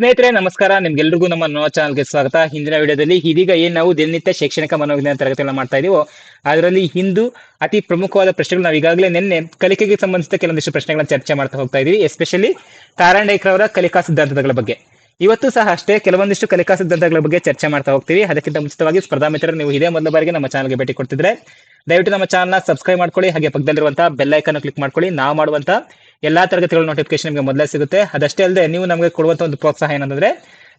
ಸ್ನೇಹಿತರೆ, ನಮಸ್ಕಾರ. ನಿಮ್ಗೆಲ್ರಿಗೂ ನಮ್ಮ ನೋ ಚಾನಲ್ಗೆ ಸ್ವಾಗತ. ಹಿಂದಿನ ವಿಡಿಯೋದಲ್ಲಿ ಇದೀಗ ಏನ್ ನಾವು ದಿನನಿತ್ಯ ಶೈಕ್ಷಣಿಕ ಮನೋವಿಜ್ಞಾನ ತರಗತಿಗಳನ್ನ ಮಾಡ್ತಾ ಇದೀವೋ, ಅದರಲ್ಲಿ ಹಿಂದೂ ಅತಿ ಪ್ರಮುಖವಾದ ಪ್ರಶ್ನೆಗಳು ನಾವು ಈಗಾಗಲೇ ನಿನ್ನೆ ಕಲಿಕೆಗೆ ಸಂಬಂಧಿಸಿದ ಕೆಲವೊಂದಿಷ್ಟು ಪ್ರಶ್ನೆಗಳನ್ನ ಚರ್ಚೆ ಮಾಡ್ತಾ ಹೋಗ್ತಾ ಇದೀವಿ. ಎಸ್ಪೆಷಲಿ ತಾರಾಂಡೇಕರ್ ಅವರ ಕಲಿಕಾ ಸಿದ್ಧಾಂತಗಳ ಬಗ್ಗೆ. ಇವತ್ತು ಸಹ ಅಷ್ಟೇ ಕೆಲವೊಂದಿಷ್ಟು ಕಲಿಕಾ ಸಿದ್ಧಾಂತಗಳ ಬಗ್ಗೆ ಚರ್ಚೆ ಮಾಡ್ತಾ ಹೋಗ್ತೀವಿ. ಅದಕ್ಕಿಂತ ಮುಂಚಿತವಾಗಿ ಸ್ಪರ್ಧಾ ಮಿತ್ರರು ನೀವು ಇದೇ ಮೊದಲ ಬಾರಿಗೆ ನಮ್ಮ ಚಾನಲ್ಗೆ ಭೇಟಿ ಕೊಡ್ತಿದ್ರೆ ದಯವಿಟ್ಟು ನಮ್ಮ ಚಾನಲ್ನ ಸಬ್ಸ್ಕ್ರೈಬ್ ಮಾಡ್ಕೊಳ್ಳಿ. ಹಾಗೆ ಪಕ್ಕದಲ್ಲಿರುವಂತಹ ಬೆಲ್ ಐಕನ್ ಕ್ಲಿಕ್ ಮಾಡ್ಕೊಳ್ಳಿ. ನಾವು ಮಾಡುವಂತ ಎಲ್ಲಾ ತರಗತಿಗಳ ನೋಟಿಫಿಕೇಶನ್ ನಿಮಗೆ ಮೊದಲೇ ಸಿಗುತ್ತೆ. ಅದಷ್ಟೇ ಅಲ್ಲದೆ ನೀವು ನಮಗೆ ಕೊಡುವಂತ ಒಂದು ಪ್ರೋತ್ಸಾಹ ಏನಂದ್ರೆ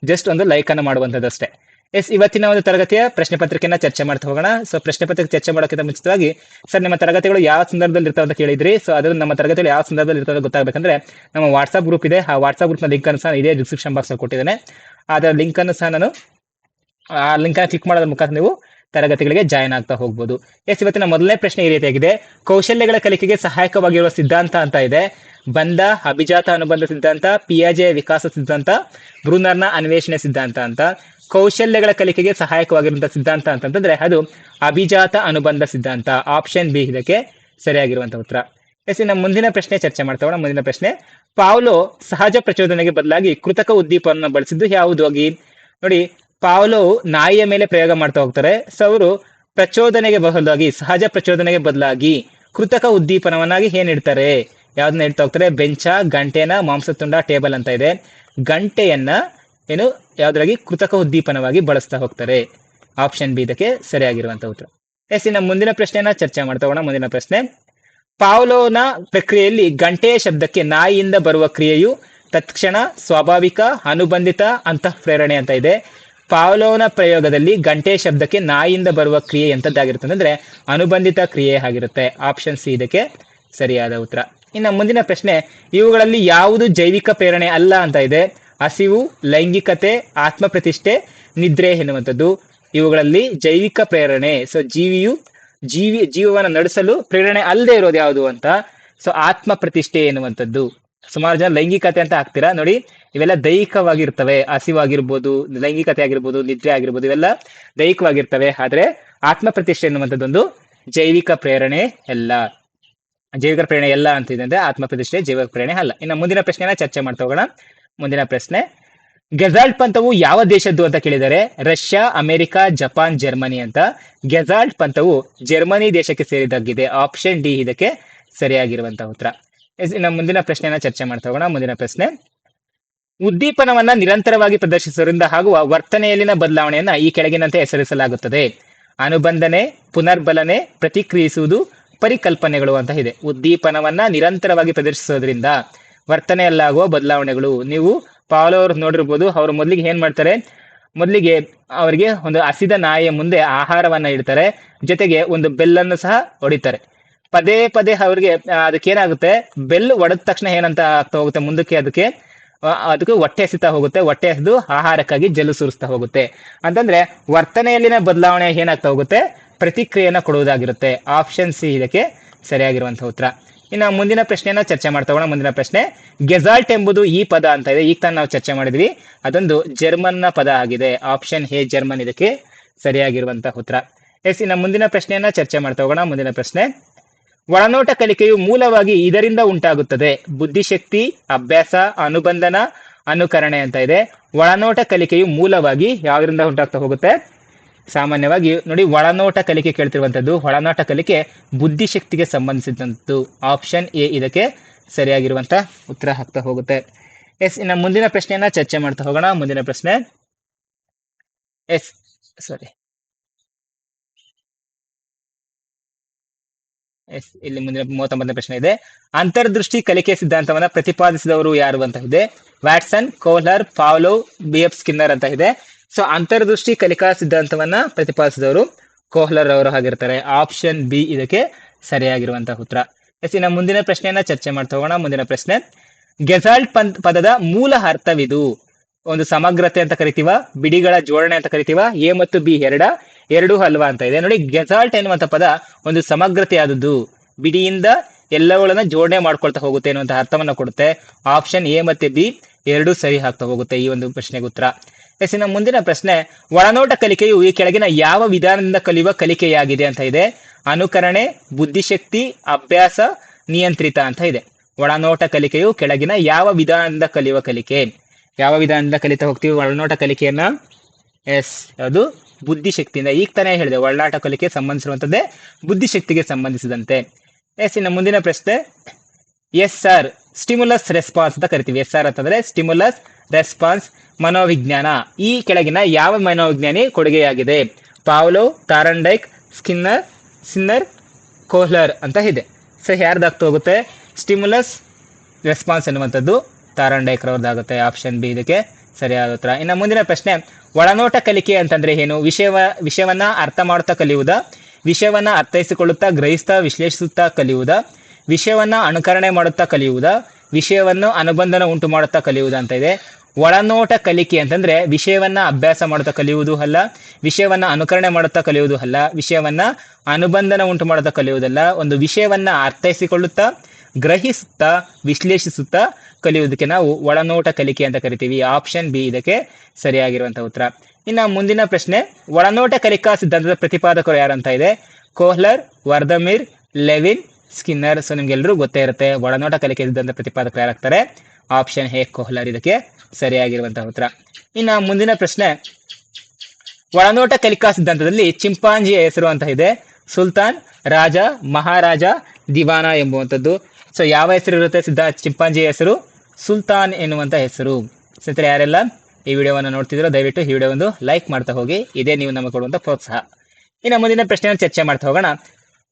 ಜಸ್ಟ್ ಒಂದು ಲೈಕ್ ಅನ್ನು ಮಾಡುವಂತದ್ದಷ್ಟೇ ಎಸ್ ಇವತ್ತಿನ ಒಂದು ತರಗತಿಯ ಪ್ರಶ್ನೆ ಪತ್ರಿಕೆಯನ್ನ ಚರ್ಚೆ ಮಾಡ್ತಾ ಹೋಗೋಣ. ಸೊ ಪ್ರಶ್ನೆ ಪತ್ರಿಕೆ ಚರ್ಚೆ ಮಾಡೋಕ್ಕಿಂತ ಮುಂಚಿತವಾಗಿ ಸರ್ ನಿಮ್ಮ ತರಗತಿಗಳು ಯಾವ ಸಂದರ್ಭದಲ್ಲಿ ಇರ್ತಾವೆ ಅಂತ ಕೇಳಿದ್ರಿ. ಸೊ ಅದನ್ನು ನಮ್ಮ ತರಗತಿಗಳು ಯಾವ ಸಂದರ್ಭದಲ್ಲಿ ಇರ್ತವೆ ಗೊತ್ತಾಗಬೇಕಂದ್ರೆ, ನಮ್ಮ ವಾಟ್ಸ್ಆಪ್ ಗ್ರೂಪ್ ಇದೆ. ಆ ವಾಟ್ಸ್ಆಪ್ ಗ್ರೂಪ್ನ ಲಿಂಕ್ ಅನ್ನು ಸಹ ಇದೇ ಡಿಸ್ಕ್ರಿಪ್ಷನ್ ಬಾಕ್ಸ್ ಕೊಟ್ಟಿದ್ದೇನೆ. ಅದರ ಲಿಂಕ್ ಅನ್ನು ಸಹ ನಾನು, ಆ ಲಿಂಕ್ ಅನ್ನು ಕ್ಲಿಕ್ ಮಾಡೋದ್ರ ಮುಖಾಂತರ ನೀವು ತರಗತಿಗಳಿಗೆ ಜಾಯ್ನ್ ಆಗ್ತಾ ಹೋಗ್ಬೋದು. ಎಸ್ ಇವತ್ತಿನ ಮೊದಲನೇ ಪ್ರಶ್ನೆ ಈ ರೀತಿಯಾಗಿದೆ. ಕೌಶಲ್ಯಗಳ ಕಲಿಕೆಗೆ ಸಹಾಯಕವಾಗಿರುವ ಸಿದ್ಧಾಂತ ಅಂತ ಇದೆ. ಬಂಧ ಅಭಿಜಾತ ಅನುಬಂಧ ಸಿದ್ಧಾಂತ, ಪಿಯಾಜೆ ವಿಕಾಸ ಸಿದ್ಧಾಂತ, ಬ್ರೂನರ್ನ ಅನ್ವೇಷಣೆ ಸಿದ್ಧಾಂತ ಅಂತ. ಕೌಶಲ್ಯಗಳ ಕಲಿಕೆಗೆ ಸಹಾಯಕವಾಗಿರುವಂತಹ ಸಿದ್ಧಾಂತ ಅಂತಂದ್ರೆ ಅದು ಅಭಿಜಾತ ಅನುಬಂಧ ಸಿದ್ಧಾಂತ. ಆಪ್ಷನ್ ಬಿ ಇದಕ್ಕೆ ಸರಿಯಾಗಿರುವಂತ ಉತ್ತರ. ಎಸ್ ನಮ್ಮ ಮುಂದಿನ ಪ್ರಶ್ನೆ ಚರ್ಚೆ ಮಾಡ್ತಾ ಮುಂದಿನ ಪ್ರಶ್ನೆ. ಪಾವ್ಲೋ ಸಹಜ ಪ್ರಚೋದನೆಗೆ ಬದಲಾಗಿ ಕೃತಕ ಉದ್ದೀಪವನ್ನು ಬಳಸಿದ್ದು ಯಾವುದು ಆಗಿ? ನೋಡಿ ಪಾವ್ಲೋ ನಾಯಿಯ ಮೇಲೆ ಪ್ರಯೋಗ ಮಾಡ್ತಾ ಹೋಗ್ತಾರೆ. ಸೊ ಅವರು ಪ್ರಚೋದನೆಗೆ ಬದಲಾಗಿ, ಸಹಜ ಪ್ರಚೋದನೆಗೆ ಬದಲಾಗಿ ಕೃತಕ ಉದ್ದೀಪನವನ್ನಾಗಿ ಏನ್ ಇಡ್ತಾರೆ? ಯಾವ್ದನ್ನ ಇಡ್ತಾ ಹೋಗ್ತಾರೆ? ಬೆಂಚ ಗಂಟೆನ ಮಾಂಸತುಂಡ ಟೇಬಲ್ ಅಂತ ಇದೆ. ಗಂಟೆಯನ್ನ ಏನು? ಯಾವ್ದ್ರಾಗಿ? ಕೃತಕ ಉದ್ದೀಪನವಾಗಿ ಬಳಸ್ತಾ ಹೋಗ್ತಾರೆ. ಆಪ್ಷನ್ ಬಿ ಇದಕ್ಕೆ ಸರಿಯಾಗಿರುವಂತ ಉತ್ತರ. ಎಸ್, ಇನ್ನು ಮುಂದಿನ ಪ್ರಶ್ನೆಯನ್ನ ಚರ್ಚೆ ಮಾಡ್ತಾ ಹೋಗೋಣ. ಮುಂದಿನ ಪ್ರಶ್ನೆ. ಪಾವ್ಲೋನ ಪ್ರಕ್ರಿಯೆಯಲ್ಲಿ ಗಂಟೆಯ ಶಬ್ದಕ್ಕೆ ನಾಯಿಯಿಂದ ಬರುವ ಕ್ರಿಯೆಯು ತತ್ಕ್ಷಣ, ಸ್ವಾಭಾವಿಕ, ಅನುಬಂಧಿತ ಅಂತಃ ಪ್ರೇರಣೆ ಅಂತ ಇದೆ. ಪಾವ್ಲೋನ ಪ್ರಯೋಗದಲ್ಲಿ ಗಂಟೆ ಶಬ್ದಕ್ಕೆ ನಾಯಿಯಿಂದ ಬರುವ ಕ್ರಿಯೆ ಎಂತದ್ದಾಗಿರುತ್ತೆ ಅಂದ್ರೆ ಅನುಬಂಧಿತ ಕ್ರಿಯೆ ಆಗಿರುತ್ತೆ. ಆಪ್ಷನ್ ಸಿ ಇದಕ್ಕೆ ಸರಿಯಾದ ಉತ್ತರ. ಇನ್ನು ಮುಂದಿನ ಪ್ರಶ್ನೆ, ಇವುಗಳಲ್ಲಿ ಯಾವುದು ಜೈವಿಕ ಪ್ರೇರಣೆ ಅಲ್ಲ ಅಂತ ಇದೆ? ಹಸಿವು, ಲೈಂಗಿಕತೆ ಆತ್ಮ ಪ್ರತಿಷ್ಠೆ ನಿದ್ರೆ ಎನ್ನುವಂಥದ್ದು. ಇವುಗಳಲ್ಲಿ ಜೈವಿಕ ಪ್ರೇರಣೆ ಸೊ ಜೀವಿಯು, ಜೀವಿ, ಜೀವವನ್ನು ನಡೆಸಲು ಪ್ರೇರಣೆ ಅಲ್ಲದೆ ಇರೋದು ಯಾವುದು ಅಂತ? ಸೊ ಆತ್ಮ ಪ್ರತಿಷ್ಠೆ ಎನ್ನುವಂಥದ್ದು. ಸುಮಾರು ಜನ ಲೈಂಗಿಕತೆ ಅಂತ ಹಾಕ್ತೀರಾ? ನೋಡಿ, ಇವೆಲ್ಲ ದೈಹಿಕವಾಗಿರ್ತವೆ. ಹಸಿವಾಗಿರ್ಬೋದು ಲೈಂಗಿಕತೆ ಆಗಿರ್ಬೋದು ನಿದ್ರೆ ಆಗಿರ್ಬೋದು, ಇವೆಲ್ಲ ದೈಹಿಕವಾಗಿರ್ತವೆ. ಆದ್ರೆ ಆತ್ಮ ಪ್ರತಿಷ್ಠೆ ಎನ್ನುವಂಥದ್ದೊಂದು ಜೈವಿಕ ಪ್ರೇರಣೆ ಎಲ್ಲ ಜೈವಿಕ ಪ್ರೇರಣೆ ಎಲ್ಲ ಅಂತ ಇದೆ ಆತ್ಮ ಪ್ರತಿಷ್ಠೆ ಜೈವಿಕ ಪ್ರೇರಣೆ ಅಲ್ಲ. ಇನ್ನು ಮುಂದಿನ ಪ್ರಶ್ನೆನ ಚರ್ಚೆ ಮಾಡ್ತಾ ಹೋಗೋಣ. ಮುಂದಿನ ಪ್ರಶ್ನೆ. ಗೆಜಾಲ್ಟ್ ಪಂಥವು ಯಾವ ದೇಶದ್ದು ಅಂತ ಕೇಳಿದರೆ, ರಷ್ಯಾ, ಅಮೆರಿಕ, ಜಪಾನ್, ಜರ್ಮನಿ ಅಂತ. ಗೆಜಾಲ್ಟ್ ಪಂಥವು ಜರ್ಮನಿ ದೇಶಕ್ಕೆ ಸೇರಿದಾಗಿದೆ ಆಪ್ಷನ್ ಡಿ ಇದಕ್ಕೆ ಸರಿಯಾಗಿರುವಂತಹ ಉತ್ತರ. ಇನ್ನು ಮುಂದಿನ ಪ್ರಶ್ನೆಯನ್ನ ಚರ್ಚೆ ಮಾಡ್ತಾ ಹೋಗೋಣ. ಮುಂದಿನ ಪ್ರಶ್ನೆ. ಉದ್ದೀಪನವನ್ನ ನಿರಂತರವಾಗಿ ಪ್ರದರ್ಶಿಸುವುದರಿಂದ ಆಗುವ ವರ್ತನೆಯಲ್ಲಿನ ಬದಲಾವಣೆಯನ್ನ ಈ ಕೆಳಗಿನಂತೆ ಹೆಸರಿಸಲಾಗುತ್ತದೆ. ಅನುಬಂಧನೆ, ಪುನರ್ಬಲನೆ, ಪ್ರತಿಕ್ರಿಯಿಸುವುದು ಪರಿಕಲ್ಪನೆಗಳು ಅಂತ ಇದೆ. ಉದ್ದೀಪನವನ್ನ ನಿರಂತರವಾಗಿ ಪ್ರದರ್ಶಿಸೋದ್ರಿಂದ ವರ್ತನೆಯಲ್ಲಾಗುವ ಬದಲಾವಣೆಗಳು. ನೀವು ಪಾವಲೋ ಅವ್ರು ನೋಡಿರ್ಬೋದು, ಅವ್ರು ಮೊದಲಿಗೆ ಏನ್ ಮಾಡ್ತಾರೆ? ಮೊದಲಿಗೆ ಅವರಿಗೆ ಒಂದು ಹಸಿದ ನಾಯಿಯ ಮುಂದೆ ಆಹಾರವನ್ನ ಇಡ್ತಾರೆ. ಜೊತೆಗೆ ಒಂದು ಬೆಲ್ಲನ್ನು ಸಹ ಹೊಡಿತಾರೆ. ಪದೇ ಪದೇ ಅವ್ರಿಗೆ ಅದಕ್ಕೆ ಏನಾಗುತ್ತೆ? ಬೆಲ್ ಒಡೆದ ತಕ್ಷಣ ಏನಂತ ಆಗ್ತಾ ಹೋಗುತ್ತೆ ಮುಂದಕ್ಕೆ ಅದಕ್ಕೆ? ಅದಕ್ಕೆ ಹೊಟ್ಟೆ ಹಸಿತಾ ಹೋಗುತ್ತೆ. ಹೊಟ್ಟೆ ಹಸಿದು ಆಹಾರಕ್ಕಾಗಿ ಜಲ್ಲು ಸುರಿಸ್ತಾ ಹೋಗುತ್ತೆ. ಅಂತಂದ್ರೆ ವರ್ತನೆಯಲ್ಲಿನ ಬದಲಾವಣೆ ಏನಾಗ್ತಾ ಹೋಗುತ್ತೆ? ಪ್ರತಿಕ್ರಿಯೆಯನ್ನ ಕೊಡುವುದಾಗಿರುತ್ತೆ. ಆಪ್ಷನ್ ಸಿ ಇದಕ್ಕೆ ಸರಿಯಾಗಿರುವಂತಹ ಉತ್ತರ. ಇನ್ನು ಮುಂದಿನ ಪ್ರಶ್ನೆಯನ್ನ ಚರ್ಚೆ ಮಾಡ್ತಾ ಹೋಗೋಣ. ಮುಂದಿನ ಪ್ರಶ್ನೆ ಗೆಜಾಲ್ಟ್ ಎಂಬುದು ಈ ಪದ ಅಂತ ಇದೆ. ಈಗ ತಾನು ನಾವು ಚರ್ಚೆ ಮಾಡಿದ್ವಿ. ಅದೊಂದು ಜರ್ಮನ್ನ ಪದ ಆಗಿದೆ. ಆಪ್ಷನ್ ಎ ಜರ್ಮನ್ ಇದಕ್ಕೆ ಸರಿಯಾಗಿರುವಂತಹ ಉತ್ತರ. ಎಸ್, ಇನ್ನು ಮುಂದಿನ ಪ್ರಶ್ನೆಯನ್ನ ಚರ್ಚೆ ಮಾಡ್ತಾ ಹೋಗೋಣ. ಮುಂದಿನ ಪ್ರಶ್ನೆ ಒಳನೋಟ ಕಲಿಕೆಯು ಮೂಲವಾಗಿ ಇದರಿಂದ ಉಂಟಾಗುತ್ತದೆ. ಬುದ್ಧಿಶಕ್ತಿ, ಅಭ್ಯಾಸ, ಅನುಬಂಧನ, ಅನುಕರಣೆ ಅಂತ ಇದೆ. ಒಳನೋಟ ಕಲಿಕೆಯು ಮೂಲವಾಗಿ ಯಾವ್ದ್ರಿಂದ ಉಂಟಾಗ್ತಾ ಹೋಗುತ್ತೆ? ಸಾಮಾನ್ಯವಾಗಿ ನೋಡಿ ಒಳನೋಟ ಕಲಿಕೆ ಕೇಳ್ತಿರುವಂಥದ್ದು ಒಳನೋಟ ಕಲಿಕೆ ಬುದ್ಧಿಶಕ್ತಿಗೆ ಸಂಬಂಧಿಸಿದಂಥದ್ದು ಆಪ್ಷನ್ ಎ ಇದಕ್ಕೆ ಸರಿಯಾಗಿರುವಂತ ಉತ್ತರ ಹಾಕ್ತಾ ಹೋಗುತ್ತೆ. ಎಸ್, ಇನ್ನು ಮುಂದಿನ ಪ್ರಶ್ನೆಯನ್ನ ಚರ್ಚೆ ಮಾಡ್ತಾ ಹೋಗೋಣ. ಮುಂದಿನ ಪ್ರಶ್ನೆ. ಎಸ್ ಸಾರಿ ಎಸ್, ಇಲ್ಲಿ ಮುಂದಿನ ಮೂವತ್ತೊಂಬತ್ತನೇ ಪ್ರಶ್ನೆ ಇದೆ. ಅಂತರ್ದೃಷ್ಟಿ ಕಲಿಕೆ ಸಿದ್ಧಾಂತವನ್ನ ಪ್ರತಿಪಾದಿಸಿದವರು ಯಾರು ಅಂತ ಇದೆ. Watson, Kohler, Pavlov, B F Skinner ಅಂತ ಇದೆ. ಸೊ ಅಂತರ್ದೃಷ್ಟಿ ಕಲಿಕಾ ಸಿದ್ಧಾಂತವನ್ನ ಪ್ರತಿಪಾದಿಸಿದವರು ಕೋಹ್ಲರ್ ಅವರು ಆಗಿರ್ತಾರೆ ಆಪ್ಷನ್ ಬಿ ಇದಕ್ಕೆ ಸರಿಯಾಗಿರುವಂತಹ ಉತ್ತರ. ಎಸ್, ಇನ್ನು ಮುಂದಿನ ಪ್ರಶ್ನೆಯನ್ನ ಚರ್ಚೆ ಮಾಡ್ತಾ ಮುಂದಿನ ಪ್ರಶ್ನೆ ಗೆಜಾಲ್ಟ್ ಪಂತ್ ಪದದ ಮೂಲ ಅರ್ಥವಿದು. ಒಂದು ಸಮಗ್ರತೆ ಅಂತ ಕರಿತೀವ, ಬಿಡಿಗಳ ಜೋಡಣೆ ಅಂತ ಕರಿತೀವ, ಎ ಮತ್ತು ಬಿ ಎರಡ. ಎರಡು ಹಲ್ವಾ ಅಂತ ಇದೆ. ನೋಡಿ ಗೆಜಾಲ್ಟ್ ಎನ್ನುವಂತ ಪದ ಒಂದು ಸಮಗ್ರತೆ ಆದದ್ದು ಬಿಡಿಯಿಂದ ಎಲ್ಲವುಗಳನ್ನ ಜೋಡಣೆ ಮಾಡ್ಕೊಳ್ತಾ ಹೋಗುತ್ತೆ ಎನ್ನುವಂತ ಅರ್ಥವನ್ನ ಕೊಡುತ್ತೆ. ಆಪ್ಷನ್ ಎ ಮತ್ತೆ ಬಿ ಎರಡು ಸರಿ ಹಾಕ್ತಾ ಹೋಗುತ್ತೆ ಈ ಒಂದು ಪ್ರಶ್ನೆಗೆ ಉತ್ತರ. ಎಸ್ ಮುಂದಿನ ಪ್ರಶ್ನೆ, ಒಳನೋಟ ಕಲಿಕೆಯು ಈ ಕೆಳಗಿನ ಯಾವ ವಿಧಾನದಿಂದ ಕಲಿಯುವ ಕಲಿಕೆಯಾಗಿದೆ ಅಂತ ಇದೆ. ಅನುಕರಣೆ, ಬುದ್ಧಿಶಕ್ತಿ, ಅಭ್ಯಾಸ, ನಿಯಂತ್ರಿತ ಅಂತ ಇದೆ. ಒಳನೋಟ ಕಲಿಕೆಯು ಕೆಳಗಿನ ಯಾವ ವಿಧಾನದಿಂದ ಕಲಿಯುವ ಕಲಿಕೆ? ಯಾವ ವಿಧಾನದಿಂದ ಕಲಿತಾ ಹೋಗ್ತೀವಿ? ಒಳನೋಟ ಕಲಿಕೆಯನ್ನ ಎಸ್. ಅದು ಬುದ್ಧಿಶಕ್ತಿಯಿಂದ. ಈಗ ತಾನೇ ಹೇಳಿದೆ, ಒಳ್ಳಾಟ ಕಲಿಕೆ ಸಂಬಂಧಿಸಿರುವಂತದ್ದೇ ಬುದ್ಧಿಶಕ್ತಿಗೆ ಸಂಬಂಧಿಸಿದಂತೆ. ಎಸ್, ಇನ್ನು ಮುಂದಿನ ಪ್ರಶ್ನೆ. ಎಸ್, ಸರ್ ಸ್ಟಿಮುಲಸ್ ರೆಸ್ಪಾನ್ಸ್ ಅಂತ ಕರಿತೀವಿ. ಎಸ್ ಆರ್ ಅಂತಂದ್ರೆ ಸ್ಟಿಮುಲಸ್ ರೆಸ್ಪಾನ್ಸ್ ಮನೋವಿಜ್ಞಾನ. ಈ ಕೆಳಗಿನ ಯಾವ ಮನೋವಿಜ್ಞಾನಿ ಕೊಡುಗೆಯಾಗಿದೆ? ಪಾವ್ಲೋ, ತಾರಂಡೈಕ್, ಸ್ಕಿನ್ನರ್, ಸಿನ್ನರ್, ಕೋಹ್ಲರ್ ಅಂತ ಇದೆ. ಸರ್ ಯಾರ್ದಾಗ್ತಾ ಹೋಗುತ್ತೆ? ಸ್ಟಿಮುಲಸ್ ರೆಸ್ಪಾನ್ಸ್ ಎನ್ನುವಂಥದ್ದು ತಾರಂಡೈಕ್ರವ್ರದ್ದಾಗುತ್ತೆ. ಆಪ್ಷನ್ ಬಿ ಇದಕ್ಕೆ. ಸರಿಯಾದ ಉತ್ತರ. ಇನ್ನು ಮುಂದಿನ ಪ್ರಶ್ನೆ, ಒಳನೋಟ ಕಲಿಕೆ ಅಂತಂದ್ರೆ ಏನು? ವಿಷಯವ, ವಿಷಯವನ್ನ ಅರ್ಥ ಮಾಡುತ್ತಾ ಕಲಿಯುವುದ? ವಿಷಯವನ್ನ ಅರ್ಥೈಸಿಕೊಳ್ಳುತ್ತಾ ಗ್ರಹಿಸ್ತಾ ವಿಶ್ಲೇಷಿಸುತ್ತಾ ಕಲಿಯುವುದ? ವಿಷಯವನ್ನ ಅನುಕರಣೆ ಮಾಡುತ್ತಾ ಕಲಿಯುವುದ? ವಿಷಯವನ್ನು ಅನುಬಂಧನ ಉಂಟು ಮಾಡುತ್ತಾ ಕಲಿಯುವುದ ಅಂತ ಇದೆ. ಒಳನೋಟ ಕಲಿಕೆ ಅಂತಂದ್ರೆ ವಿಷಯವನ್ನ ಅಭ್ಯಾಸ ಮಾಡುತ್ತಾ ಕಲಿಯುವುದು ಅಲ್ಲ, ವಿಷಯವನ್ನ ಅನುಕರಣೆ ಮಾಡುತ್ತಾ ಕಲಿಯುವುದು ಅಲ್ಲ, ವಿಷಯವನ್ನ ಅನುಬಂಧನ ಉಂಟು ಮಾಡುತ್ತಾ ಕಲಿಯುವುದಲ್ಲ. ಒಂದು ವಿಷಯವನ್ನ ಅರ್ಥೈಸಿಕೊಳ್ಳುತ್ತಾ ಗ್ರಹಿಸುತ್ತಾ, ವಿಶ್ಲೇಷಿಸುತ್ತಾ ಕಲಿಯುವುದಕ್ಕೆ ನಾವು ಒಳನೋಟ ಕಲಿಕೆ ಅಂತ ಕರಿತೀವಿ. ಆಪ್ಷನ್ ಬಿ ಇದಕ್ಕೆ ಸರಿಯಾಗಿರುವಂತಹ ಉತ್ತರ. ಇನ್ನು ಮುಂದಿನ ಪ್ರಶ್ನೆ, ಒಳನೋಟ ಕಲಿಕಾ ಸಿದ್ಧಾಂತದ ಪ್ರತಿಪಾದಕರು ಯಾರಂತ ಇದೆ? Kohler, Wertheimer, Lewin, Skinner. So ನಿಮ್ಗೆಲ್ಲರೂ ಗೊತ್ತೇ ಇರುತ್ತೆ ಒಳನೋಟ ಕಲಿಕೆ ಸಿದ್ಧಾಂತ ಪ್ರತಿಪಾದಕರು ಯಾರಾಗ್ತಾರೆ? ಆಪ್ಷನ್ ಹೇ ಕೋಹ್ಲರ್ ಇದಕ್ಕೆ ಸರಿಯಾಗಿರುವಂತಹ ಉತ್ತರ. ಇನ್ನು ಮುಂದಿನ ಪ್ರಶ್ನೆ, ಒಳನೋಟ ಕಲಿಕಾ ಸಿದ್ಧಾಂತದಲ್ಲಿ ಚಿಂಪಾಂಜಿಯ ಹೆಸರು ಅಂತ ಇದೆ. ಸುಲ್ತಾನ್, ರಾಜ, ಮಹಾರಾಜ, ದಿವಾನ ಎಂಬುವಂಥದ್ದು. ಸೊ ಯಾವ ಹೆಸರು ಇರುತ್ತೆ? ಸಿದ್ಧ ಚಿಂಪಾಂಜಿ ಹೆಸರು, ಸುಲ್ತಾನ್ ಎನ್ನುವಂತ ಹೆಸರು. ಸ್ನೇಹಿತರೆ, ಯಾರೆಲ್ಲ ಈ ವಿಡಿಯೋವನ್ನು ನೋಡ್ತಿದ್ರು ದಯವಿಟ್ಟು ಈ ವಿಡಿಯೋ ಒಂದು ಲೈಕ್ ಮಾಡ್ತಾ ಹೋಗಿ. ಇದೇ ನೀವು ನಮಗೆ ಕೊಡುವಂತ ಪ್ರೋತ್ಸಾಹ. ಇನ್ನು ಮುಂದಿನ ಪ್ರಶ್ನೆಯನ್ನು ಚರ್ಚೆ ಮಾಡ್ತಾ ಹೋಗೋಣ.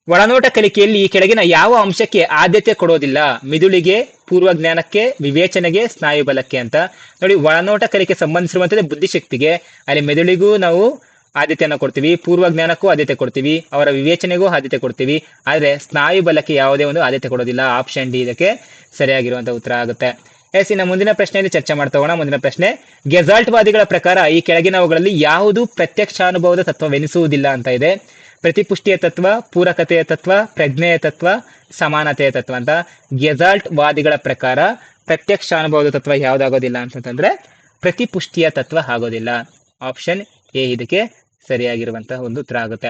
ಒಳನೋಟ ಕಲಿಕೆಯಲ್ಲಿ ಈ ಕೆಳಗಿನ ಯಾವ ಅಂಶಕ್ಕೆ ಆದ್ಯತೆ ಕೊಡೋದಿಲ್ಲ? ಮಿದುಳಿಗೆ ಪೂರ್ವ ಜ್ಞಾನಕ್ಕೆ ವಿವೇಚನೆಗೆ, ಸ್ನಾಯು ಬಲಕ್ಕೆ ಅಂತ. ನೋಡಿ, ಒಳನೋಟ ಕಲಿಕೆ ಸಂಬಂಧಿಸಿರುವಂತದ್ದು ಬುದ್ಧಿಶಕ್ತಿಗೆ. ಅಲ್ಲಿ ಮೆದುಳಿಗೂ ನಾವು ಆದ್ಯತೆಯನ್ನು ಕೊಡ್ತೀವಿ ಪೂರ್ವ ಜ್ಞಾನಕ್ಕೂ ಆದ್ಯತೆ ಕೊಡ್ತೀವಿ, ಅವರ ವಿವೇಚನೆಗೂ ಆದ್ಯತೆ ಕೊಡ್ತೀವಿ. ಆದರೆ ಸ್ನಾಯು ಬಲಕ್ಕೆ ಯಾವುದೇ ಒಂದು ಆದ್ಯತೆ ಕೊಡೋದಿಲ್ಲ ಆಪ್ಷನ್ ಡಿ ಇದಕ್ಕೆ ಸರಿಯಾಗಿರುವಂತಹ ಉತ್ತರ ಆಗುತ್ತೆ. ಎಸ್, ಇನ್ನು ಮುಂದಿನ ಪ್ರಶ್ನೆಯಲ್ಲಿ ಚರ್ಚೆ ಮಾಡ್ತಾ ಹೋಗೋಣ. ಮುಂದಿನ ಪ್ರಶ್ನೆ ಗೆಜಾಲ್ಟ್ ವಾದಿಗಳ ಪ್ರಕಾರ ಈ ಕೆಳಗಿನವುಗಳಲ್ಲಿ ಯಾವುದು ಪ್ರತ್ಯಕ್ಷಾನುಭವದ ತತ್ವವೆನಿಸುವುದಿಲ್ಲ ಅಂತ ಇದೆ. ಪ್ರತಿಪುಷ್ಟಿಯ ತತ್ವ, ಪೂರಕತೆಯ ತತ್ವ, ಪ್ರಜ್ಞೆಯ ತತ್ವ, ಸಮಾನತೆಯ ತತ್ವ ಅಂತ. ಗೆಜಾಲ್ಟ್ ವಾದಿಗಳ ಪ್ರಕಾರ ಪ್ರತ್ಯಕ್ಷಾನುಭವದ ತತ್ವ ಯಾವುದಾಗೋದಿಲ್ಲ ಅಂತಂದ್ರೆ ಪ್ರತಿಪುಷ್ಟಿಯ ತತ್ವ ಆಗೋದಿಲ್ಲ. ಆಪ್ಷನ್ ಎ ಇದಕ್ಕೆ ಸರಿಯಾಗಿರುವಂತಹ ಒಂದು ಉತ್ತರ ಆಗುತ್ತೆ.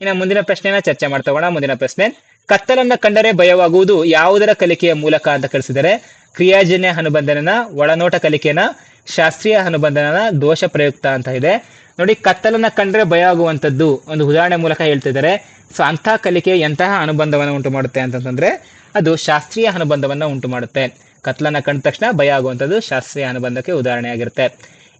ಇನ್ನು ಮುಂದಿನ ಪ್ರಶ್ನೆನ ಚರ್ಚೆ ಮಾಡ್ತಾ ಹೋಗೋಣ. ಮುಂದಿನ ಪ್ರಶ್ನೆ, ಕತ್ತಲನ್ನ ಕಂಡರೆ ಭಯವಾಗುವುದು ಯಾವುದರ ಕಲಿಕೆಯ ಮೂಲಕ ಅಂತ ಕಳಿಸಿದರೆ. ಕ್ರಿಯಾಜನ್ಯ ಅನುಬಂಧನನ ಒಳನೋಟ ಕಲಿಕೆನ ಶಾಸ್ತ್ರೀಯ ಅನುಬಂಧನನ ದೋಷ ಪ್ರಯುಕ್ತ ಅಂತ ಇದೆ. ನೋಡಿ, ಕತ್ತಲನ್ನ ಕಂಡ್ರೆ ಭಯ ಆಗುವಂಥದ್ದು ಒಂದು ಉದಾಹರಣೆ ಮೂಲಕ ಹೇಳ್ತಿದ್ದಾರೆ ಸೊ ಅಂತಹ ಕಲಿಕೆ ಎಂತಹ ಅನುಬಂಧವನ್ನು ಉಂಟು ಮಾಡುತ್ತೆ ಅಂತಂದ್ರೆ, ಅದು ಶಾಸ್ತ್ರೀಯ ಅನುಬಂಧವನ್ನ ಉಂಟು ಮಾಡುತ್ತೆ. ಕತ್ಲನ್ನ ಕಂಡ ತಕ್ಷಣ ಭಯ ಆಗುವಂಥದ್ದು ಶಾಸ್ತ್ರೀಯ ಅನುಬಂಧಕ್ಕೆ ಉದಾಹರಣೆಯಾಗಿರುತ್ತೆ.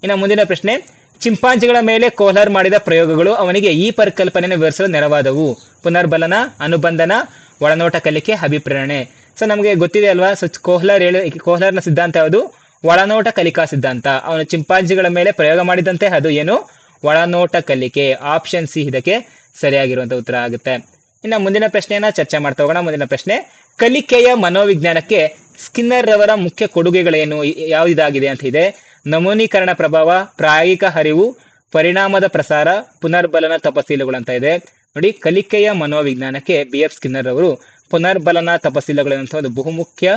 ಇನ್ನು ಮುಂದಿನ ಪ್ರಶ್ನೆ ಚಿಂಪಾಂಜಿಗಳ ಮೇಲೆ ಕೋಲಾರ್ ಮಾಡಿದ ಪ್ರಯೋಗಗಳು ಅವನಿಗೆ ಈ ಪರಿಕಲ್ಪನೆಯನ್ನು ವಿವರಿಸಲು ನೆರವಾದವು. ಪುನರ್ಬಲನ, ಅನುಬಂಧನ, ಒಳನೋಟ ಕಲಿಕೆ, ಅಭಿಪ್ರೇರಣೆ. ಸೊ ನಮಗೆ ಗೊತ್ತಿದೆ ಅಲ್ವಾ? ಸೊ ಕೋಹ್ಲರ್ ಹೇಳಿ ಕೋಹ್ಲರ್ನ ಸಿದ್ಧಾಂತ ಯಾವುದು? ಒಳನೋಟ ಕಲಿಕಾ ಸಿದ್ಧಾಂತ. ಅವನು ಚಿಂಪಾಂಜಿಗಳ ಮೇಲೆ ಪ್ರಯೋಗ ಮಾಡಿದಂತೆ ಅದು ಏನು? ಒಳನೋಟ ಕಲಿಕೆ. ಆಪ್ಷನ್ ಸಿ ಇದಕ್ಕೆ ಸರಿಯಾಗಿರುವಂತ ಉತ್ತರ ಆಗುತ್ತೆ. ಇನ್ನು ಮುಂದಿನ ಪ್ರಶ್ನೆಯನ್ನ ಚರ್ಚೆ ಮಾಡ್ತಾ ಹೋಗೋಣ. ಮುಂದಿನ ಪ್ರಶ್ನೆ, ಕಲಿಕೆಯ ಮನೋವಿಜ್ಞಾನಕ್ಕೆ ಸ್ಕಿನ್ನರ್ ರವರ ಮುಖ್ಯ ಕೊಡುಗೆಗಳೇನು? ಯಾವುದಿದಾಗಿದೆ ಅಂತ ಇದೆ. ನಮೂನೀಕರಣ ಪ್ರಭಾವ ಪ್ರಾಯಿಕ ಹರಿವು, ಪರಿಣಾಮದ ಪ್ರಸಾರ, ಪುನರ್ಬಲನ ತಪಸೀಲುಗಳು ಅಂತ ಇದೆ. ನೋಡಿ, ಕಲಿಕೆಯ ಮನೋವಿಜ್ಞಾನಕ್ಕೆ ಬಿ. ಎಫ್. ಸ್ಕಿನ್ನರ್ ಅವರು ಪುನರ್ಬಲನ ತಪಸೀಲುಗಳಂತ ಒಂದು ಬಹುಮುಖ್ಯ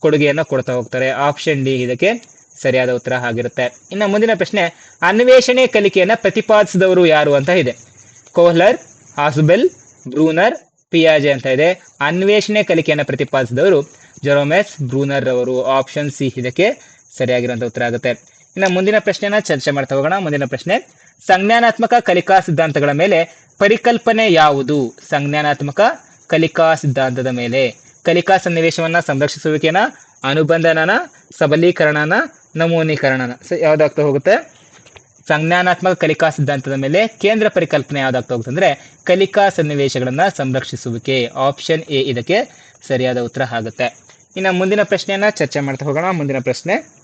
ಕೊಡುಗೆಯನ್ನು ಕೊಡ್ತಾ ಹೋಗ್ತಾರೆ. ಆಪ್ಷನ್ ಡಿ ಇದಕ್ಕೆ ಸರಿಯಾದ ಉತ್ತರ ಆಗಿರುತ್ತೆ. ಇನ್ನು ಮುಂದಿನ ಪ್ರಶ್ನೆ, ಅನ್ವೇಷಣೆ ಕಲಿಕೆಯನ್ನ ಪ್ರತಿಪಾದಿಸಿದವರು ಯಾರು ಅಂತ ಇದೆ. ಕೋಹ್ಲರ್, ಹಾಸುಬೆಲ್, ಬ್ರೂನರ್, ಪಿಯಾಜೆ ಅಂತ ಇದೆ. ಅನ್ವೇಷಣೆ ಕಲಿಕೆಯನ್ನು ಪ್ರತಿಪಾದಿಸಿದವರು ಜೊರೋಮೆಸ್ ಬ್ರೂನರ್ ಅವರು. ಆಪ್ಷನ್ ಸಿ ಇದಕ್ಕೆ ಸರಿಯಾಗಿರುವಂತ ಉತ್ತರ ಆಗುತ್ತೆ. ಇನ್ನು ಮುಂದಿನ ಪ್ರಶ್ನೆನ ಚರ್ಚೆ ಮಾಡ್ತಾ ಹೋಗೋಣ. ಮುಂದಿನ ಪ್ರಶ್ನೆ, ಸಂಜ್ಞಾನಾತ್ಮಕ ಕಲಿಕಾ ಸಿದ್ಧಾಂತಗಳ ಮೇಲೆ ಪರಿಕಲ್ಪನೆ ಯಾವುದು? ಸಂಜ್ಞಾನಾತ್ಮಕ ಕಲಿಕಾ ಸಿದ್ಧಾಂತದ ಮೇಲೆ. ಕಲಿಕಾ ಸನ್ನಿವೇಶವನ್ನ ಸಂರಕ್ಷಿಸುವಿಕೆನ, ಅನುಬಂಧನನ, ಸಬಲೀಕರಣನ, ನಮೂನೀಕರಣನ. ಯಾವ್ದಾಗ್ತಾ ಹೋಗುತ್ತೆ? ಸಂಜ್ಞಾನಾತ್ಮಕ ಕಲಿಕಾ ಸಿದ್ಧಾಂತದ ಮೇಲೆ ಕೇಂದ್ರ ಪರಿಕಲ್ಪನೆ ಯಾವ್ದಾಗ್ತಾ ಹೋಗುತ್ತೆ ಅಂದ್ರೆ ಕಲಿಕಾ ಸನ್ನಿವೇಶಗಳನ್ನ ಸಂರಕ್ಷಿಸುವಿಕೆ. ಆಪ್ಷನ್ ಎ ಇದಕ್ಕೆ ಸರಿಯಾದ ಉತ್ತರ ಆಗುತ್ತೆ. ಇನ್ನು ಮುಂದಿನ ಪ್ರಶ್ನೆಯನ್ನ ಚರ್ಚೆ ಮಾಡ್ತಾ ಹೋಗೋಣ. ಮುಂದಿನ ಪ್ರಶ್ನೆ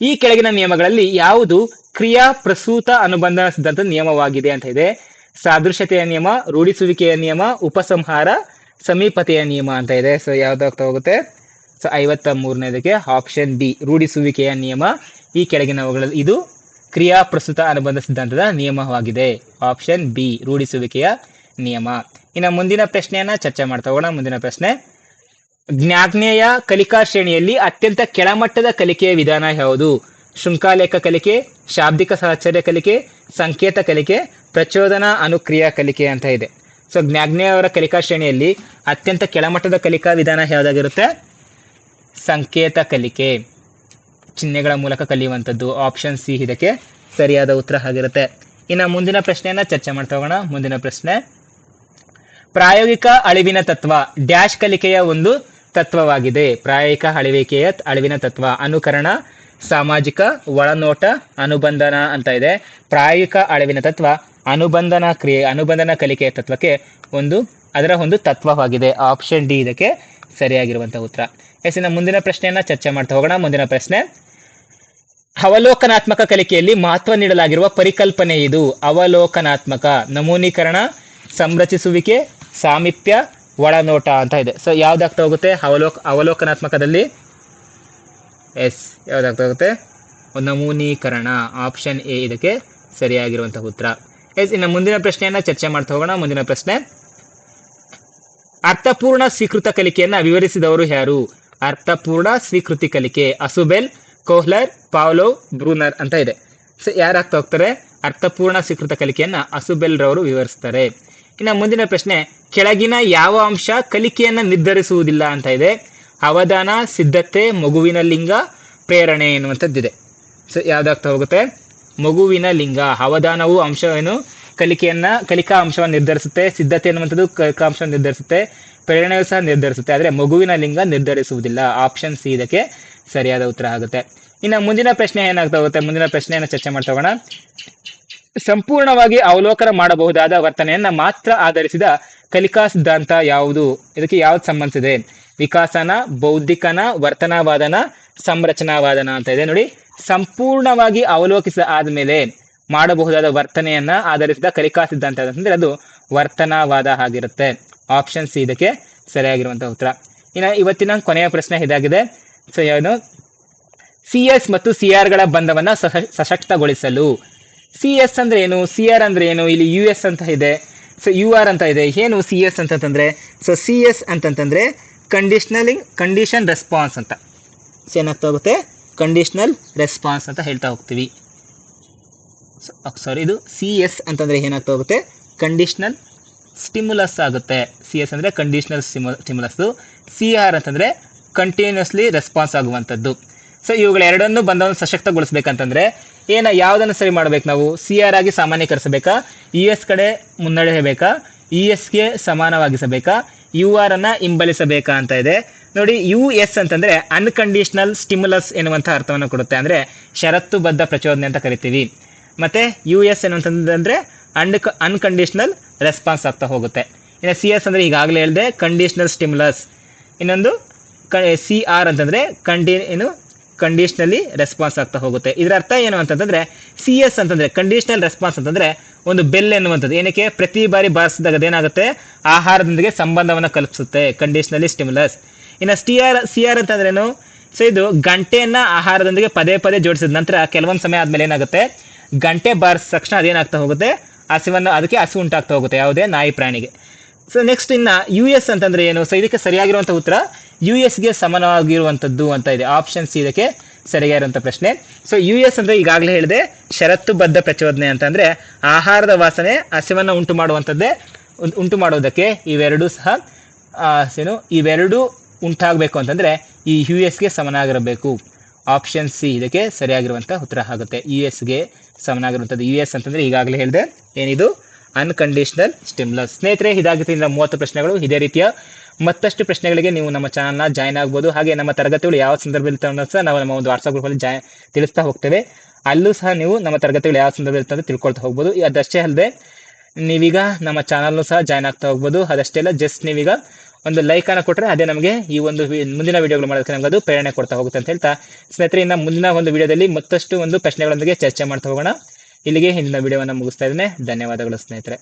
ಈ ಕೆಳಗಿನ ನಿಯಮಗಳಲ್ಲಿ ಯಾವುದು ಕ್ರಿಯಾ ಪ್ರಸೂತ ಅನುಬಂಧ ಸಿದ್ಧಾಂತದ ನಿಯಮವಾಗಿದೆ ಅಂತ ಇದೆ. ಸಾದೃಶ್ಯತೆಯ ನಿಯಮ, ರೂಢಿಸುವಿಕೆಯ ನಿಯಮ, ಉಪಸಂಹಾರ, ಸಮೀಪತೆಯ ನಿಯಮ ಅಂತ ಇದೆ. ಸೊ ಯಾವ್ದಾಗ್ತಾ ಹೋಗುತ್ತೆ? ಸೊ ಐವತ್ತ ಮೂರನೇದಕ್ಕೆ ಆಪ್ಷನ್ ಡಿ ರೂಢಿಸುವಿಕೆಯ ನಿಯಮ. ಈ ಕೆಳಗಿನವುಗಳಲ್ಲಿ ಇದು ಕ್ರಿಯಾ ಪ್ರಸ್ತುತ ಅನುಬಂಧ ಸಿದ್ಧಾಂತದ ನಿಯಮವಾಗಿದೆ. ಆಪ್ಷನ್ ಬಿ ರೂಢಿಸುವಿಕೆಯ ನಿಯಮ. ಇನ್ನು ಮುಂದಿನ ಪ್ರಶ್ನೆಯನ್ನ ಚರ್ಚೆ ಮಾಡ್ತಾ ಹೋಗೋಣ. ಮುಂದಿನ ಪ್ರಶ್ನೆ ಜ್ಞಾಗ್ನೇಯ ಕಲಿಕಾ ಶ್ರೇಣಿಯಲ್ಲಿ ಅತ್ಯಂತ ಕೆಳಮಟ್ಟದ ಕಲಿಕೆಯ ವಿಧಾನ ಯಾವುದು? ಶೃಂಖಾಲೇಖ ಕಲಿಕೆ, ಶಾಬ್ದಿಕ ಸಹಚರ್ಯ ಕಲಿಕೆ, ಸಂಕೇತ ಕಲಿಕೆ, ಪ್ರಚೋದನಾ ಅನುಕ್ರಿಯಾ ಕಲಿಕೆ ಅಂತ ಇದೆ. ಸೊ ಜ್ಞಾಜ್ಞೇಯ ಅವರ ಕಲಿಕಾ ಶ್ರೇಣಿಯಲ್ಲಿ ಅತ್ಯಂತ ಕೆಳಮಟ್ಟದ ಕಲಿಕಾ ವಿಧಾನ ಯಾವುದಾಗಿರುತ್ತೆ? ಸಂಕೇತ ಕಲಿಕೆ. ಚಿಹ್ನೆಗಳ ಮೂಲಕ ಕಲಿಯುವಂಥದ್ದು. ಆಪ್ಷನ್ ಸಿ ಇದಕ್ಕೆ ಸರಿಯಾದ ಉತ್ತರ ಆಗಿರುತ್ತೆ. ಇನ್ನು ಮುಂದಿನ ಪ್ರಶ್ನೆಯನ್ನ ಚರ್ಚೆ ಮಾಡ್ತಾ ಹೋಗೋಣ. ಮುಂದಿನ ಪ್ರಶ್ನೆ. ಪ್ರಾಯೋಗಿಕ ಅಳಿವಿನ ತತ್ವ. ಡ್ಯಾಶ್ ಕಲಿಕೆಯ ಒಂದು ತತ್ವವಾಗಿದೆ. ಪ್ರಾಯಿಕ ಅಳಿವಿಕೆಯ ಅಳಿವಿನ ತತ್ವ. ಅನುಕರಣ, ಸಾಮಾಜಿಕ, ಒಳನೋಟ, ಅನುಬಂಧನ ಅಂತ ಇದೆ. ಪ್ರಾಯಿಕ ಅಳಿವಿನ ತತ್ವ, ಅನುಬಂಧನ ಕ್ರಿಯೆ, ಅನುಬಂಧನ ಕಲಿಕೆಯ ತತ್ವಕ್ಕೆ ಒಂದು, ಅದರ ಒಂದು ತತ್ವವಾಗಿದೆ. ಆಪ್ಷನ್ ಡಿ ಇದಕ್ಕೆ ಸರಿಯಾಗಿರುವಂತಹ ಉತ್ತರ. ಎಸ್ ಮುಂದಿನ ಪ್ರಶ್ನೆಯನ್ನ ಚರ್ಚೆ ಮಾಡ್ತಾ ಹೋಗೋಣ. ಮುಂದಿನ ಪ್ರಶ್ನೆ. ಅವಲೋಕನಾತ್ಮಕ ಕಲಿಕೆಯಲ್ಲಿ ಮಹತ್ವ ನೀಡಲಾಗಿರುವ ಪರಿಕಲ್ಪನೆ ಇದು. ಅವಲೋಕನಾತ್ಮಕ, ನಮೂನೀಕರಣ, ಸಂರಚಿಸುವಿಕೆ, ಸಾಮೀಪ್ಯ ಒಳನೋಟ ಅಂತ ಇದೆ. ಸೊ ಯಾವ್ದಾಗ್ತಾ ಹೋಗುತ್ತೆ? ಅವಲೋಕ, ಅವಲೋಕನಾತ್ಮಕದಲ್ಲಿ, ಎಸ್ ಯಾವ್ದಾಗ್ತಾ ಹೋಗುತ್ತೆ? ನಮೂನೀಕರಣ ಆಪ್ಷನ್ ಎ ಇದಕ್ಕೆ ಸರಿಯಾಗಿರುವಂತಹ ಉತ್ತರ. ಎಸ್, ಇನ್ನು ಮುಂದಿನ ಪ್ರಶ್ನೆಯನ್ನ ಚರ್ಚೆ ಮಾಡ್ತಾ ಹೋಗೋಣ. ಮುಂದಿನ ಪ್ರಶ್ನೆ. ಅರ್ಥಪೂರ್ಣ ಸ್ವೀಕೃತ ಕಲಿಕೆಯನ್ನ ವಿವರಿಸಿದವರು ಯಾರು? ಅರ್ಥಪೂರ್ಣ ಸ್ವೀಕೃತಿ ಕಲಿಕೆ, ಅಸುಬೆಲ್, ಕೋಹ್ಲರ್, ಪಾವ್ಲೋ, ಬ್ರೂನರ್ ಅಂತ ಇದೆ. ಸೊ ಯಾರಾಗ್ತಾ ಹೋಗ್ತಾರೆ? ಅರ್ಥಪೂರ್ಣ ಸ್ವೀಕೃತ ಕಲಿಕೆಯನ್ನ ಅಸುಬೆಲ್ ರವರು ವಿವರಿಸ್ತಾರೆ. ಇನ್ನು ಮುಂದಿನ ಪ್ರಶ್ನೆ, ಕೆಳಗಿನ ಯಾವ ಅಂಶ ಕಲಿಕೆಯನ್ನು ನಿರ್ಧರಿಸುವುದಿಲ್ಲ ಅಂತ ಇದೆ. ಅವಧಾನ, ಸಿದ್ಧತೆ, ಮಗುವಿನ ಲಿಂಗ, ಪ್ರೇರಣೆ ಎನ್ನುವಂಥದ್ದಿದೆ. ಸೊ ಯಾವ್ದಾಗ್ತಾ ಹೋಗುತ್ತೆ? ಮಗುವಿನ ಲಿಂಗ, ಅವಧಾನವು ಅಂಶ ಏನು ಕಲಿಕೆಯನ್ನು, ಕಲಿಕಾ ಅಂಶವನ್ನು ನಿರ್ಧರಿಸುತ್ತೆ, ಸಿದ್ಧತೆ ಎನ್ನುವಂಥದ್ದು ಕಲಿಕಾ ಅಂಶವನ್ನು ನಿರ್ಧರಿಸುತ್ತೆ ಪ್ರೇರಣೆ ಸಹ ನಿರ್ಧರಿಸುತ್ತೆ. ಆದರೆ ಮಗುವಿನ ಲಿಂಗ ನಿರ್ಧರಿಸುವುದಿಲ್ಲ. ಆಪ್ಷನ್ ಸಿ ಇದಕ್ಕೆ ಸರಿಯಾದ ಉತ್ತರ ಆಗುತ್ತೆ. ಇನ್ನು ಮುಂದಿನ ಪ್ರಶ್ನೆ ಏನಾಗ್ತಾ ಹೋಗುತ್ತೆ? ಮುಂದಿನ ಪ್ರಶ್ನೆಯನ್ನು ಚರ್ಚೆ ಮಾಡ್ತಾ ಹೋಗೋಣ. ಸಂಪೂರ್ಣವಾಗಿ ಅವಲೋಕನ ಮಾಡಬಹುದಾದ ವರ್ತನೆಯನ್ನ ಮಾತ್ರ ಆಧರಿಸಿದ ಕಲಿಕಾ ಸಿದ್ಧಾಂತ ಯಾವುದು? ಇದಕ್ಕೆ ಯಾವ್ದು ಸಂಬಂಧಿಸಿದೆ ವಿಕಾಸನ, ಬೌದ್ಧಿಕನ, ವರ್ತನಾವಾದನ, ಸಂರಚನಾವಾದನ ಅಂತ ಇದೆ ನೋಡಿ. ಸಂಪೂರ್ಣವಾಗಿ ಅವಲೋಕಿಸಿದ ಆದ್ಮೇಲೆ ಮಾಡಬಹುದಾದ ವರ್ತನೆಯನ್ನ ಆಧರಿಸಿದ ಕಲಿಕಾ ಸಿದ್ಧಾಂತ ಅಂತಂದ್ರೆ ಅದು ವರ್ತನವಾದ ಆಗಿರುತ್ತೆ ಆಪ್ಷನ್ ಸಿ ಇದಕ್ಕೆ ಸರಿಯಾಗಿರುವಂತಹ ಉತ್ತರ. ಇನ್ನು ಇವತ್ತಿನ ಕೊನೆಯ ಪ್ರಶ್ನೆ ಇದಾಗಿದೆ. ಸೊ ಏನು ಸಿ ಎಸ್ ಮತ್ತು ಸಿ ಆರ್ಗಳ ಬಂಧವನ್ನ ಸಶಕ್ತಗೊಳಿಸಲು. ಸಿ ಎಸ್ ಅಂದ್ರೆ ಏನು? ಸಿ ಆರ್ ಅಂದ್ರೆ ಏನು? ಇಲ್ಲಿ ಯು ಎಸ್ ಅಂತ ಇದೆ. ಸೊ ಯು ಆರ್ ಅಂತ ಇದೆ. ಏನು ಸಿ ಎಸ್ ಅಂತಂತಂದ್ರೆ? ಸೊ ಸಿ ಎಸ್ ಅಂತಂತಂದ್ರೆ ಕಂಡೀಷನಲಿಂಗ್ ಕಂಡೀಷನ್ ರೆಸ್ಪಾನ್ಸ್ ಅಂತ. ಸೊ ಏನಾಗ್ತಾ ಹೋಗುತ್ತೆ? ಕಂಡೀಷನಲ್ ರೆಸ್ಪಾನ್ಸ್ ಅಂತ ಹೇಳ್ತಾ ಹೋಗ್ತೀವಿ. ಸಾರಿ ಇದು ಸಿ ಎಸ್ ಅಂತಂದ್ರೆ ಏನಾಗ್ತಾ ಹೋಗುತ್ತೆ? ಕಂಡೀಷನಲ್ ಸ್ಟಿಮ್ಯುಲಸ್ ಆಗುತ್ತೆ. ಸಿ ಎಸ್ ಅಂದ್ರೆ ಕಂಡೀಷನಲ್ ಸ್ಟಿಮ್ಯುಲಸ್ ಸಿ ಆರ್ ಅಂತಂದ್ರೆ ಕಂಟಿನ್ಯೂಸ್ಲಿ ರೆಸ್ಪಾನ್ಸ್ ಆಗುವಂಥದ್ದು. ಸೊ ಇವುಗಳ ಎರಡನ್ನೂ ಬಂಧವನ್ನು ಸಶಕ್ತಗೊಳಿಸ್ಬೇಕಂತಂದ್ರೆ ಏನ ಯಾವ್ದನ್ನ ಸರಿ ಮಾಡ್ಬೇಕು ನಾವು? ಸಿ ಆರ್ ಆಗಿ ಸಾಮಾನ್ಯೀಕರಿಸಬೇಕಾ? ಇ ಎಸ್ ಕಡೆ ಮುನ್ನಡೆಯಬೇಕಾ? ಇ ಎಸ್ಗೆ ಸಮಾನವಾಗಿಸಬೇಕಾ? ಯು ಆರ್ ಅನ್ನ ಹಿಂಬಲಿಸಬೇಕಾ ಅಂತ ಇದೆ. ನೋಡಿ ಯು ಎಸ್ ಅಂತಂದ್ರೆ ಅನ್ಕಂಡೀಷನಲ್ ಸ್ಟಿಮ್ಯುಲಸ್ ಎನ್ನುವಂತಹ ಅರ್ಥವನ್ನು ಕೊಡುತ್ತೆ. ಅಂದ್ರೆ ಷರತ್ತುಬದ್ಧ ಪ್ರಚೋದನೆ ಅಂತ ಕರಿತೀವಿ. ಮತ್ತೆ ಯು ಎಸ್ ಏನಂತಂದ್ರೆ ಅಂಡ್ ಅನ್ಕಂಡೀಷನಲ್ ರೆಸ್ಪಾನ್ಸ್ ಆಗ್ತಾ ಹೋಗುತ್ತೆ. ಇನ್ನು ಸಿ ಎಸ್ ಅಂದ್ರೆ ಈಗಾಗಲೇ ಹೇಳಿದೆ ಕಂಡೀಷನಲ್ ಸ್ಟಿಮ್ಯುಲಸ್ ಇನ್ನೊಂದು ಸಿ ಆರ್ ಅಂತಂದ್ರೆ ಕಂಡಿ ಏನು ಕಂಡೀಷನಲಿ ರೆಸ್ಪಾನ್ಸ್ ಆಗ್ತಾ ಹೋಗುತ್ತೆ. ಇದರ ಅರ್ಥ ಏನು ಅಂತಂದ್ರೆ ಸಿ ಎಸ್ ಅಂತಂದ್ರೆ ಕಂಡೀಷನಲ್ ರೆಸ್ಪಾನ್ಸ್ ಅಂತಂದ್ರೆ, ಒಂದು ಬೆಲ್ ಎನ್ನುವಂಥದ್ದು. ಏನಕ್ಕೆ? ಪ್ರತಿ ಬಾರಿ ಬಾರಿಸಿದಾಗ ಅದೇನಾಗುತ್ತೆ? ಆಹಾರದೊಂದಿಗೆ ಸಂಬಂಧವನ್ನು ಕಲ್ಪಿಸುತ್ತೆ ಕಂಡೀಷನಲಿ ಸ್ಟಿಮ್ಯುಲಸ್ ಇನ್ನು ಸಿ ಆರ್ ಸಿ ಆರ್ ಅಂತಂದ್ರೇನು ಸೊ ಇದು ಗಂಟೆಯನ್ನ ಆಹಾರದೊಂದಿಗೆ ಪದೇ ಪದೇ ಜೋಡಿಸಿದ ನಂತರ ಕೆಲವೊಂದು ಸಮಯ ಆದ್ಮೇಲೆ ಏನಾಗುತ್ತೆ? ಗಂಟೆ ಬಾರಿಸಿದ ತಕ್ಷಣ ಅದೇನಾಗ್ತಾ ಹೋಗುತ್ತೆ? ಹಸಿವನ್ನು, ಅದಕ್ಕೆ ಹಸು ಉಂಟಾಗ್ತಾ ಹೋಗುತ್ತೆ, ಯಾವುದೇ ನಾಯಿ ಪ್ರಾಣಿಗೆ. ಸೊ ನೆಕ್ಸ್ಟ್ ಇನ್ನ ಯು ಎಸ್ ಅಂತಂದ್ರೆ ಏನು? ಸೊ ಇದಕ್ಕೆ ಸರಿಯಾಗಿರುವಂತಹ ಉತ್ತರ ಯು ಗೆ ಸಮನಾಗಿರುವಂಥದ್ದು ಅಂತ ಇದೆ. ಆಪ್ಷನ್ ಸಿ ಇದಕ್ಕೆ ಸರಿಯಾಗಿರುವಂತ ಪ್ರಶ್ನೆ. ಸೊ ಯು ಎಸ್ ಅಂದ್ರೆ ಈಗಾಗಲೇ ಹೇಳಿದೆ, ಷರತ್ತುಬದ್ಧ ಪ್ರಚೋದನೆ ಅಂತಂದ್ರೆ ಆಹಾರದ ವಾಸನೆ ಹಸಿವನ್ನು ಉಂಟು ಮಾಡುವಂಥದ್ದೇ ಉಂಟು ಮಾಡೋದಕ್ಕೆ ಇವೆರಡೂ ಸಹ ಏನು, ಇವೆರಡೂ ಉಂಟಾಗಬೇಕು ಅಂತಂದ್ರೆ ಈ ಯು ಗೆ ಸಮನಾಗಿರಬೇಕು. ಆಪ್ಷನ್ ಸಿ ಇದಕ್ಕೆ ಸರಿಯಾಗಿರುವಂಥ ಉತ್ತರ ಆಗುತ್ತೆ. ಯು ಗೆ ಸಮನಾಗಿರುವಂಥದ್ದು ಯು ಎಸ್ ಅಂತಂದ್ರೆ ಈಗಾಗಲೇ ಹೇಳಿದೆ, ಏನಿದು? ಅನ್ಕಂಡೀಷನಲ್ ಸ್ಟಿಮ್ಲಸ್ ಸ್ನೇಹಿತರೆ ಇದಾಗುತ್ತೆ ಇಂದ ಮೂವತ್ತು ಪ್ರಶ್ನೆಗಳು ಇದೇ ರೀತಿಯ ಮತ್ತಷ್ಟು ಪ್ರಶ್ನೆಗಳಿಗೆ ನೀವು ನಮ್ಮ ಚಾನಲ್ನ ಜಾಯ್ನ್ ಆಗ್ಬೋದು. ಹಾಗೆ ನಮ್ಮ ತರಗತಿಗಳು ಯಾವ ಸಂದರ್ಭದಲ್ಲಿ ಸಹ ನಾವು ನಮ್ಮ ಒಂದು ವಾಟ್ಸಪ್ ಗ್ರೂಪಲ್ಲಿ ಜಾಯ್ ತಿಳಿಸ್ತಾ ಹೋಗ್ತೇವೆ. ಅಲ್ಲೂ ಸಹ ನೀವು ನಮ್ಮ ತರಗತಿಗಳು ಯಾವ ಸಂದರ್ಭದಲ್ಲಿ ಅಂತ ತಿಳ್ಕೊಳ್ತಾ ಹೋಗ್ಬೋದು. ಅದಷ್ಟೇ ಅಲ್ಲದೆ, ನೀವೀಗ ನಮ್ಮ ಚಾನಲ್ನು ಸಹ ಜಾಯ್ನ್ ಆಗ್ತಾ ಹೋಗ್ಬೋದು. ಅದಷ್ಟೇ ಅಲ್ಲ ಜಸ್ಟ್ ನೀವೀಗ ಒಂದು ಲೈಕ್ ಅನ್ನ ಕೊಟ್ಟರೆ ಅದೇ ನಮಗೆ ಈ ಒಂದು ಮುಂದಿನ ವಿಡಿಯೋಗಳು ಮಾಡೋದಕ್ಕೆ ನಮಗೆ ಅದು ಪ್ರೇರಣೆ ಕೊಡ್ತಾ ಹೋಗುತ್ತೆ ಅಂತ ಹೇಳ್ತಾ ಸ್ನೇಹಿತರೆ ಇನ್ನು ಮುಂದಿನ ಒಂದು ವಿಡಿಯೋದಲ್ಲಿ ಮತ್ತಷ್ಟು ಒಂದು ಪ್ರಶ್ನೆಗಳೊಂದಿಗೆ ಚರ್ಚೆ ಮಾಡ್ತಾ ಹೋಗೋಣ. ಇಲ್ಲಿಗೆ ಹಿಂದಿನ ವಿಡಿಯೋವನ್ನು ಮುಗಿಸ್ತಾ ಇದ್ದೇನೆ. ಧನ್ಯವಾದಗಳು ಸ್ನೇಹಿತರೆ.